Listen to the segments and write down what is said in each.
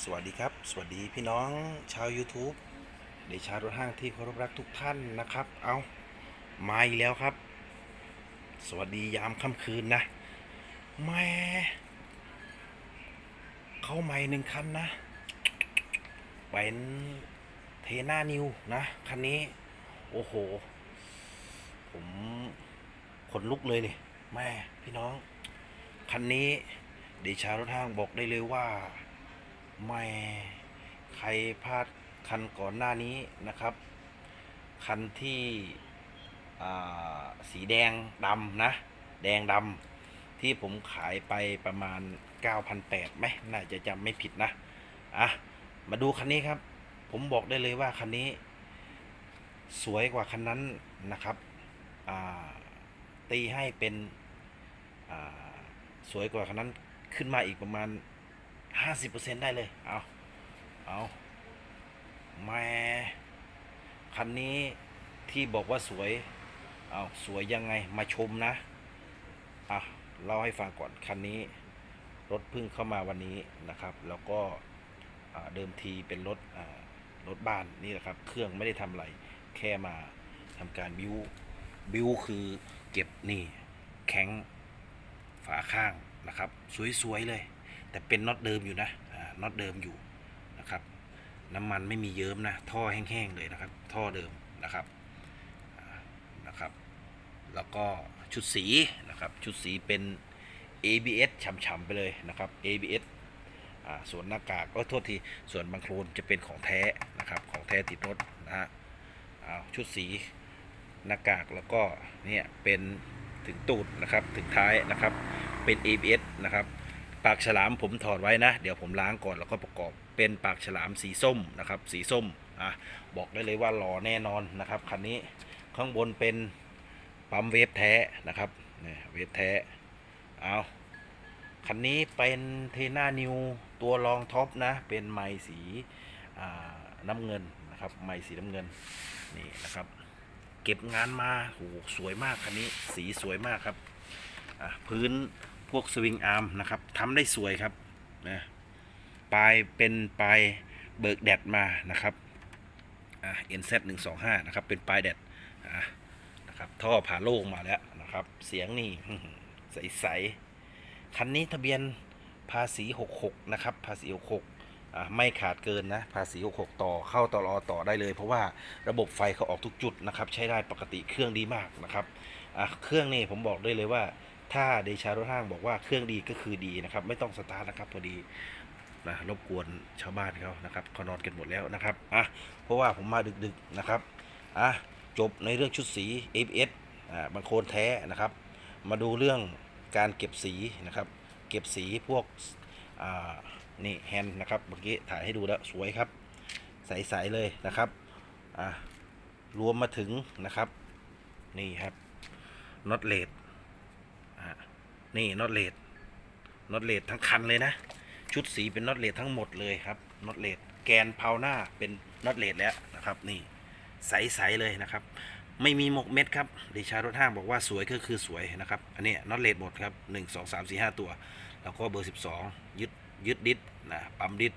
สวัสดีครับ สวัสดีพี่น้องชาว YouTube เดชารถห้างที่เคารพรักทุกท่านนะครับ เอามาอีกแล้วครับ สวัสดียามค่ำคืนนะแม่เข้าใหม่หนึ่งคันนะเป็นเทน่านิวนะคันนี้ โอ้โห ผมขนลุกเลยนี่แม่พี่น้อง คันนี้เดชารถห้างบอกได้เลยว่า ไม่ใครพลาดคันก่อนหน้านี้นะครับ คันที่สีแดงดำนะ แดงดำที่ผมขายไปประมาณ 9,800ไหมน่าจะจำไม่ผิดนะ อะ มาดูคันนี้ครับ ผมบอกได้เลยว่าคันนี้ สวยกว่าคันนั้นนะครับ ตีให้เป็นสวยกว่าคันนั้นขึ้นมาอีกประมาณ ห้าสิบเปอร์เซ็นได้เลย เอาเอาแม่คันนี้ที่บอกว่าสวย เอาสวยยังไงมาชมนะ อะ เล่าให้ฟังก่อน คันนี้ รถพิ่งเข้ามาวันนี้นะครับ แล้วก็เดิมทีเป็นรถรถบ้านนี่แหละครับ เครื่องไม่ได้ทำอะไร แค่มาทำการบิวบิวคือเก็บนี่แข็งฝาข้างนะครับ สวย ๆ เลย แต่เป็นน็อตเดิมอยู่นะน็อตเดิมอยู่นะครับ น้ำมันไม่มีเยิ้มนะ ท่อแห้งๆเลยนะครับ ท่อเดิมนะครับนะครับ แล้วก็ชุดสีนะครับ ชุดสีเป็น ABS ฉ่ำๆไปเลยนะครับ ABS ส่วนหน้ากากก็โทษที ส่วนบางโครนจะเป็นของแท้นะครับ ของแท้ติดรถนะฮะชุดสีหน้ากากแล้วก็เนี่ยเป็นถึงตูดนะครับ ถึงท้ายนะครับ เป็น ABS นะครับ ปากฉลามผมถอดไว้นะ เดี๋ยวผมล้างก่อนแล้วก็ประกอบเป็นปากฉลามสีส้มนะครับ สีส้มอะบอกได้เลยว่าหล่อแน่นอนนะครับคันนี้ข้างบนเป็นปั๊มเวฟแท้นะครับเนี่ยเวฟแท้เอาคันนี้เป็นเทน่านิวตัวรองท็อปนะ เป็นไม้สีอ่าน้ำเงินนะครับไม้สีน้ำเงินนี่นะครับ เก็บงานมาโหสวยมากคันนี้สีสวยมากครับอะพื้น พวกสวิงอาร์มนะครับทำได้สวยครับนะปลายเป็นปลายเบิกแดดมานะครับอ่า NZ 1 2 5นะครับเป็นปลายแดดอะนะครับท่อผ่าโล่งมาแล้วนะครับเสียงนี่ใสๆคันนี้ทะเบียนภาษี66นะครับภาษี66อะไม่ขาดเกินนะภาษี 66 ต่อเข้าต่อรอต่อได้เลย เพราะว่าระบบไฟเขาออกทุกจุดนะครับ ใช้ได้ปกติเครื่องดีมากนะครับเครื่องนี่ผมบอกได้เลยว่า ถ้าเดชารถห้างบอกว่าเครื่องดีก็คือดีนะครับ ไม่ต้องสตาร์ทนะครับพอดีนะรบกวนชาวบ้านเขานะครับเขานอนกันหมดแล้วนะครับอะเพราะว่าผมมาดึกๆนะครับอะจบในเรื่องชุดสี ABS อ่าบางโคนแท้นะครับ มาดูเรื่องการเก็บสีนะครับ เก็บสีพวกอ่านี่แฮนด์นะครับเมื่อกี้ถ่ายให้ดูแล้วสวยครับ ใสๆเลยนะครับอะรวมมาถึงนะครับ นี่ครับน็อตเลด นี่น็อตเลดน็อตเลดทั้งคันเลยนะ ชุดสีเป็นน็อตเลดทั้งหมดเลยครับน็อตเลดแกนเพาหน้าเป็นน็อตเลดแล้วนะครับ นี่ใสๆเลยนะครับ ไม่มีหมกเม็ดครับเดชารถห้างบอกว่าสวยก็คือสวยนะครับ อันนี้น็อตเลดหมดครับหนึ่งสองสามสี่ห้าตัว แล้วก็เบอร์สิบสองยึดยึดดิสนะปั๊มดิส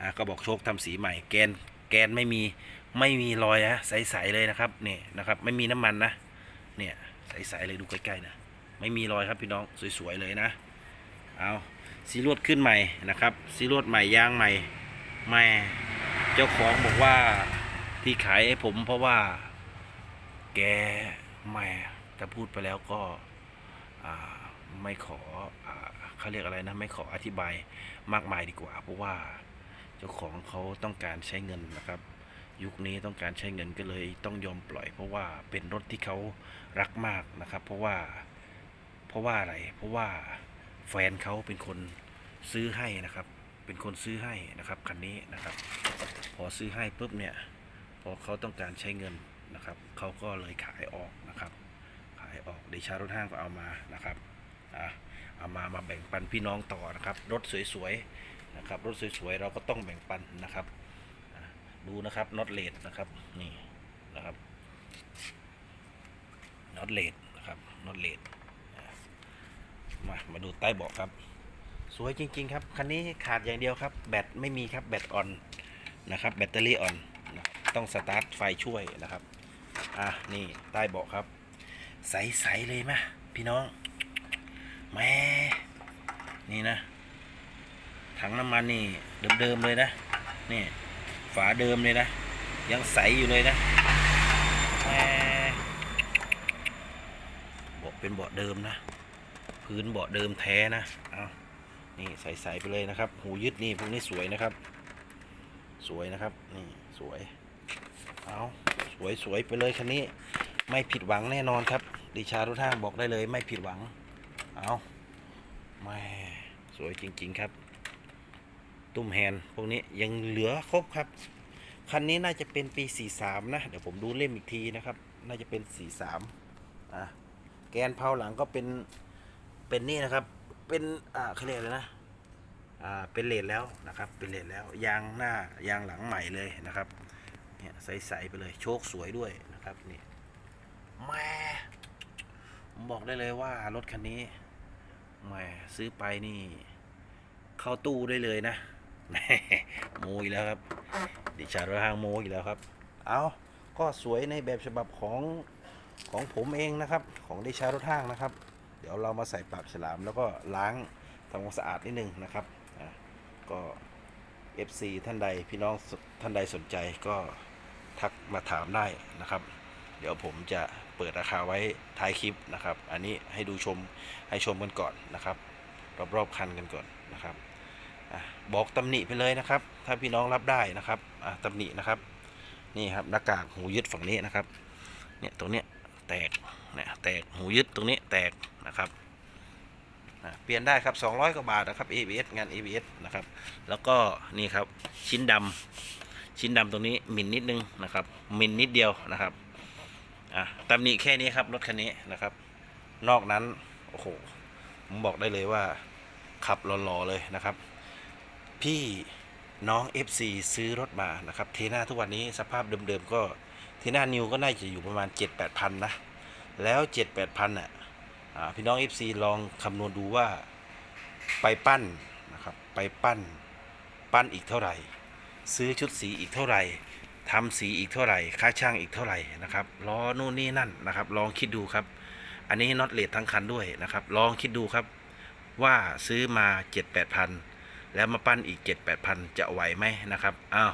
อะก็บอกโชคทำสีใหม่แกนแกนไม่มีไม่มีรอยนะใสๆเลยนะครับนี่นะครับ ไม่มีน้ำมันนะเนี่ยใสๆเลยดูใกล้ๆนะ ไม่มีรอยครับพี่น้องสวยๆเลยนะ เอาซีรวดขึ้นใหม่นะครับซีรวดใหม่ยางใหม่แม่เจ้าของบอกว่าที่ขายให้ผมเพราะว่าแกแม่ถ้าพูดไปแล้วก็ไม่ขออเขาเรียกอะไรนะไม่ขออธิบายมากมายดีกว่า เพราะว่าเจ้าของเขาต้องการใช้เงินนะครับ ยุคนี้ต้องการใช้เงินก็เลยต้องยอมปล่อย เพราะว่าเป็นรถที่เขารักมากนะครับ เพราะว่า เพราะว่าอะไร เพราะว่าแฟนเขาเป็นคนซื้อให้นะครับ เป็นคนซื้อให้นะครับคันนี้นะครับ พอซื้อให้ปุ๊บเนี่ย พอเขาต้องการใช้เงินนะครับ เขาก็เลยขายออกนะครับ ขายออกเดชารถห้างก็เอามานะครับอะเอามามาแบ่งปันพี่น้องต่อนะครับ รถสวยๆนะครับ รถสวยๆเราก็ต้องแบ่งปันนะครับ ดูนะครับน็อตเลดนะครับนี่นะครับน็อตเลดนะครับน็อตเลด มามาดูใต้เบาะครับ สวยจริง ๆ ครับ คันนี้ขาดอย่างเดียวครับ แบตไม่มีครับแบตอ่อนนะครับ แบตเตอรี่อ่อนนะต้องสตาร์ทไฟช่วยนะครับ อะนี่ใต้เบาะครับ ใส ๆ เลยมะพี่น้องแม่นี่นะ ถังน้ำมันนี่เดิม ๆ เลยนะ นี่ฝาเดิมเลยนะ ยังใสอยู่เลยนะแม่เบาะเป็นเบาะเดิมนะ พื้นเบาะเดิมแท้นะเอานี่ใส่ๆไปเลยนะครับ หูยึดนี่พวกนี้สวยนะครับ สวยนะครับนี่สวยเอาสวยสวยไปเลยคันนี้ไม่ผิดหวังแน่นอนครับดิชารุท่างบอกได้เลย ไม่ผิดหวังเอาแม่สวยจริง ๆครับ ตุ้มแฮนด์พวกนี้ยังเหลือครบครับคันนี้น่าจะเป็นปี 43 นะ เดี๋ยวผมดูเล่มอีกทีนะครับ น่าจะเป็น 43อะแกนเผาหลังก็เป็น เป็นนี่นะครับ เป็นอ่าเขาเรียกอะไรนะอ่าเป็นเลดแล้วนะครับ เป็นเลดแล้วยางหน้ายางหลังใหม่เลยนะครับเนี่ยใสๆไปเลยโชคสวยด้วยนะครับนี่แม่ผมบอกได้เลยว่ารถคันนี้แม่ซื้อไปนี่ เข้าตู้ได้เลยนะโมอีกแล้วครับดิฉันระหางโมอีกแล้วครับ เอาก็สวยในแบบฉบับของของผมเองนะครับ ของดิชารถห้างนะครับ เดี๋ยวเรามาใส่ปากฉลาม แล้วก็ล้างทำความสะอาดนิดนึงนะครับอะก็ FC ท่านใดพี่น้องท่านใดสนใจก็ทักมาถามได้นะครับ เดี๋ยวผมจะเปิดราคาไว้ท้ายคลิปนะครับ อันนี้ให้ดูชมให้ชมกันก่อนนะครับ รอบๆคันกันก่อนนะครับอบอกตำหนิไปเลยนะครับ ถ้าพี่น้องรับได้นะครับตำหนินะครับ นี่ครับหน้ากากหูยึดฝั่งนี้นะครับ เนี่ยตรงเนี้ยแตก เนี่ยแตกหูยึดตรงนี้แตกนะครับอะเปลี่ยนได้ครับ 200 กว่าบาทนะครับ ABS งาน ABS นะครับ แล้วก็นี่ครับชิ้นดำชิ้นดำตรงนี้มินนิดนึงนะครับมินนิดเดียวนะครับอะตำหนิแค่นี้ครับรถคันนี้นะครับ นอกนั้นโอ้โหผมบอกได้เลยว่าขับหล่อๆเลยนะครับ พี่น้อง FC ซื้อรถมานะครับเทน่าทุกวันนี้สภาพเดิมๆก็เทน่านิวก็น่าจะอยู่ประมาณ 7-8พันนะ แล้ว7-8พันอะพี่น้อง FC ลองคำนวณดูว่าไปปั้นนะครับไปปั้นปั้นอีกเท่าไหร่ ซื้อชุดสีอีกเท่าไหร่ทำสีอีกเท่าไหร่ ค่าช่างอีกเท่าไหร่นะครับล้อนู่นนี่นั่นนะครับ ลองคิดดูครับ อันนี้น็อตเลดทั้งคันด้วยนะครับ ลองคิดดูครับว่าซื้อมา7-8พันแล้วมาปั้นอีก 7 8พันจะไหวไหมนะครับอ้าว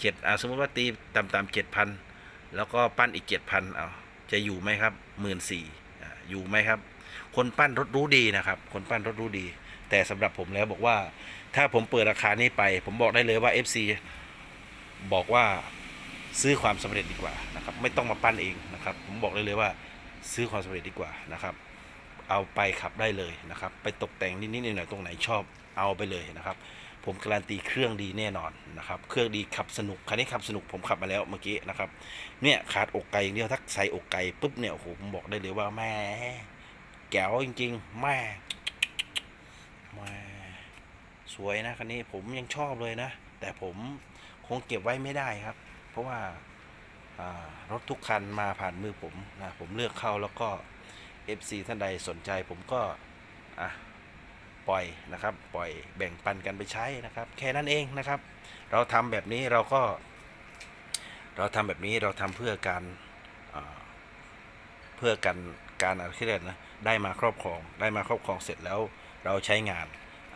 เจ็ดสมมติว่าตีต่ำๆเจ็ดพันแล้วก็ปั้นอีกเจ็ดพันเอา จะอยู่ไหมครับหมื่นสี่อยู่ไหมครับ คนปั้นรถรู้ดีนะครับ คนปั้นรถรู้ดี แต่สำหรับผมแล้วบอกว่า ถ้าผมเปิดราคานี้ไป ผมบอกได้เลยว่า FC บอกว่าซื้อความสำเร็จดีกว่านะครับ ไม่ต้องมาปั้นเองนะครับ ผมบอกได้เลยว่าซื้อความสำเร็จดีกว่านะครับ เอาไปขับได้เลยนะครับ ไปตกแต่งนิดๆหน่อยๆตรงไหนชอบ เอาไปเลยนะครับ ผมการันตีเครื่องดีแน่นอนนะครับ เครื่องดีขับสนุกคันนี้ขับสนุกผมขับมาแล้วเมื่อกี้นะครับ เนี่ยขาดอกไก่อย่างเดียวถ้าใส่อกไก่ปุ๊บเนี่ยโอ้โหผมบอกได้เลยว่าแม่แก้วจริงๆแม่แม่สวยนะคันนี้ผมยังชอบเลยนะ แต่ผมคงเก็บไว้ไม่ได้ครับ เพราะว่าอ่ารถทุกคันมาผ่านมือผมนะผมเลือกเข้าแล้วก็ FC ท่านใดสนใจผมก็อะ ปล่อยนะครับ ปล่อยแบ่งปันกันไปใช้นะครับ แค่นั้นเองนะครับ เราทำแบบนี้เราก็ เราทำแบบนี้เราทำเพื่อการอ่าเพื่อการการอะไรที่เรียกนะได้มาครอบครองได้มาครอบครองเสร็จแล้วเราใช้งาน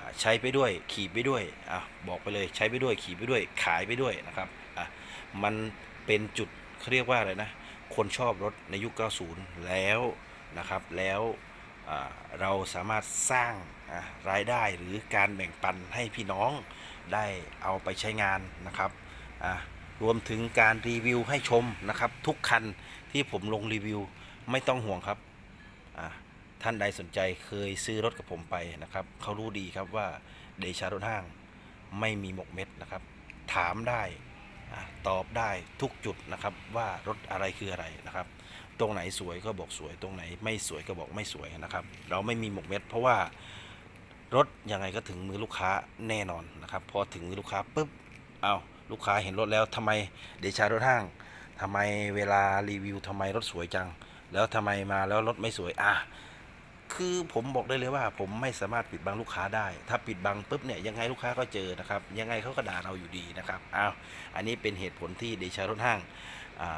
าใช้ไปด้วยขี่ไปด้วยอะบอกไปเลยใช้ไปด้วยขี่ไปด้วยขายไปด้วยนะครับอะมันเป็นจุดเขาเรียกว่าอะไรนะคนชอบรถในยุค 90 แล้วนะครับแล้ว เราสามารถสร้างรายได้หรือการแบ่งปันให้พี่น้องได้เอาไปใช้งานนะครับรวมถึงการรีวิวให้ชมนะครับ ทุกคันที่ผมลงรีวิวไม่ต้องห่วงครับท่านใดสนใจเคยซื้อรถกับผมไปนะครับเขารู้ดีครับว่าเดชารถห้างไม่มีหมกเม็ดนะครับ ถามได้ ตอบได้ทุกจุดนะครับว่ารถอะไรคืออะไรนะครับ ตรงไหนสวยก็บอกสวย ตรงไหนไม่สวยก็บอกไม่สวยนะครับ เราไม่มีหมกเม็ดเพราะว่ารถยังไงก็ถึงมือลูกค้าแน่นอนนะครับ พอถึงมือลูกค้าปุ๊บเอาลูกค้าเห็นรถแล้วทำไมเดชารถห้างทำไมเวลารีวิวทำไมรถสวยจัง แล้วทำไมมาแล้วรถไม่สวยอะ คือผมบอกได้เลยว่า ผมไม่สามารถปิดบังลูกค้าได้ ถ้าปิดบังปุ๊บเนี่ยยังไงลูกค้าก็เจอนะครับยังไงเขาก็ด่าเราอยู่ดีนะครับอ้าวอันนี้เป็นเหตุผลที่เดชารถห้าง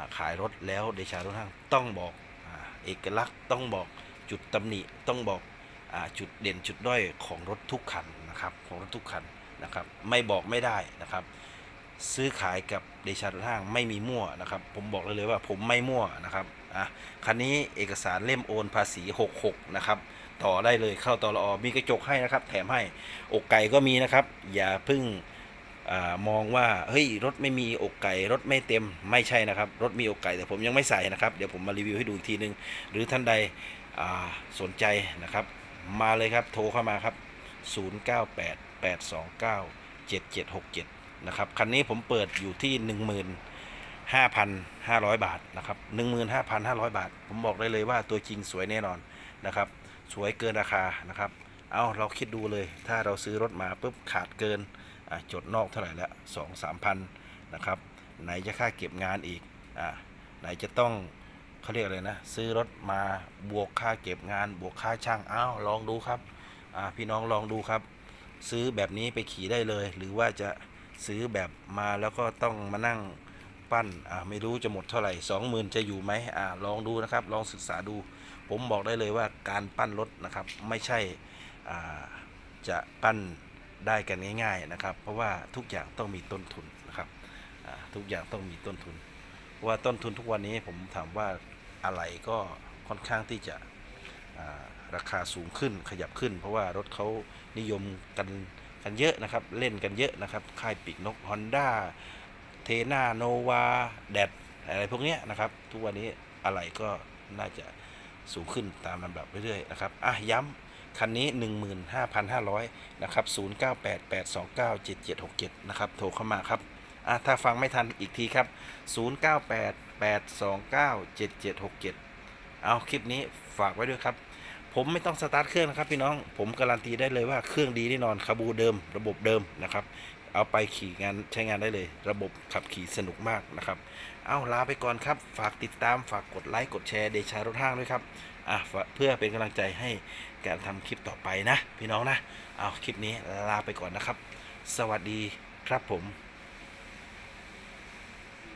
าขายรถแล้วเดชารถห้างต้องบอกอเอกลักษณ์ต้องบอกจุดตำหนิต้องบอกอจุดเด่นจุดด้อยของรถทุกคันนะครับของรถทุกคันนะครับไม่บอกไม่ได้นะครับซื้อขายกับเดชารถห้างไม่มีมั่วนะครับ ผมบอกเลยเลยว่าผมไม่มั่วนะครับ อะคันนี้เอกสารเล่มโอนภาษี 66 นะครับ ต่อได้เลยเข้าตอรอมีกระจกให้นะครับ แถมให้อกไก่ก็มีนะครับ อย่าเพึ่งอมองว่าเฮ้ยรถไม่มีอกไก่รถไม่เต็มไม่ใช่นะครับ รถมีอกไก่แต่ผมยังไม่ใส่นะครับ เดี๋ยวผมมารีวิวให้ดูอีกทีนึง หรือท่านใดสนใจนะครับ มาเลยครับโทรเข้ามาครับ 0988297767 นะครับคันนี้ผมเปิดอยู่ที่ 10,000 5,500 บาทนะครับ15,500 บาท ผมบอกได้เลยว่าตัวจริงสวยแน่นอนนะครับ สวยเกินราคานะครับ เอาเราคิดดูเลย ถ้าเราซื้อรถมาปุ๊บขาดเกินจดนอกเท่าไหร่ละสองสามพันนะครับ ไหนจะค่าเก็บงานอีกอะไหนจะต้องเขาเรียกอะไรนะ ซื้อรถมาบวกค่าเก็บงาน บวกค่าช่างอ้าวลองดูครับอะพี่น้องลองดูครับ ซื้อแบบนี้ไปขี่ได้เลย หรือว่าจะซื้อแบบมาแล้วก็ต้องมานั่ง ปั้นอ่าไม่รู้จะหมดเท่าไหร่สองหมื่นจะอยู่ไหมอ่าลองดูนะครับ ลองศึกษาดู ผมบอกได้เลยว่าการปั้นรถนะครับ ไม่ใช่อ่าจะปั้นได้กันง่าย ๆนะครับ เพราะว่าทุกอย่างต้องมีต้นทุนนะครับอ่าทุกอย่างต้องมีต้นทุน ว่าต้นทุนทุกวันนี้ผมถามว่าอะไรก็ค่อนข้างที่จะราคาสูงขึ้นขยับขึ้น เพราะว่ารถเขานิยมกันกันเยอะนะครับ เล่นกันเยอะนะครับ ค่ายปีกนก Honda เทนาโนวาแดดอะไรพวกนี้นะครับ ทุกวันนี้อะไรก็น่าจะสูงขึ้นตามลำดับเรื่อยๆนะครับอะย้ำคันนี้ 15,500 นะครับ 0988297767 นะครับ โทรเข้ามาครับอะถ้าฟังไม่ทันอีกทีครับ 0988297767 เอาคลิปนี้ฝากไว้ด้วยครับ ผมไม่ต้องสตาร์ทเครื่องนะครับพี่น้อง ผมการันตีได้เลยว่าเครื่องดีแน่นอนคาบูเดิม ระบบเดิมนะครับ เอาไปขี่งานใช้งานได้เลย ระบบขับขี่สนุกมากนะครับ เอาลาไปก่อนครับ ฝากติดตามฝากกดไลค์กดแชร์เดชารถห้างด้วยครับอะเพื่อเป็นกำลังใจให้การทำคลิปต่อไปนะ พี่น้องนะ เอาคลิปนี้ลาไปก่อนนะครับ สวัสดีครับผม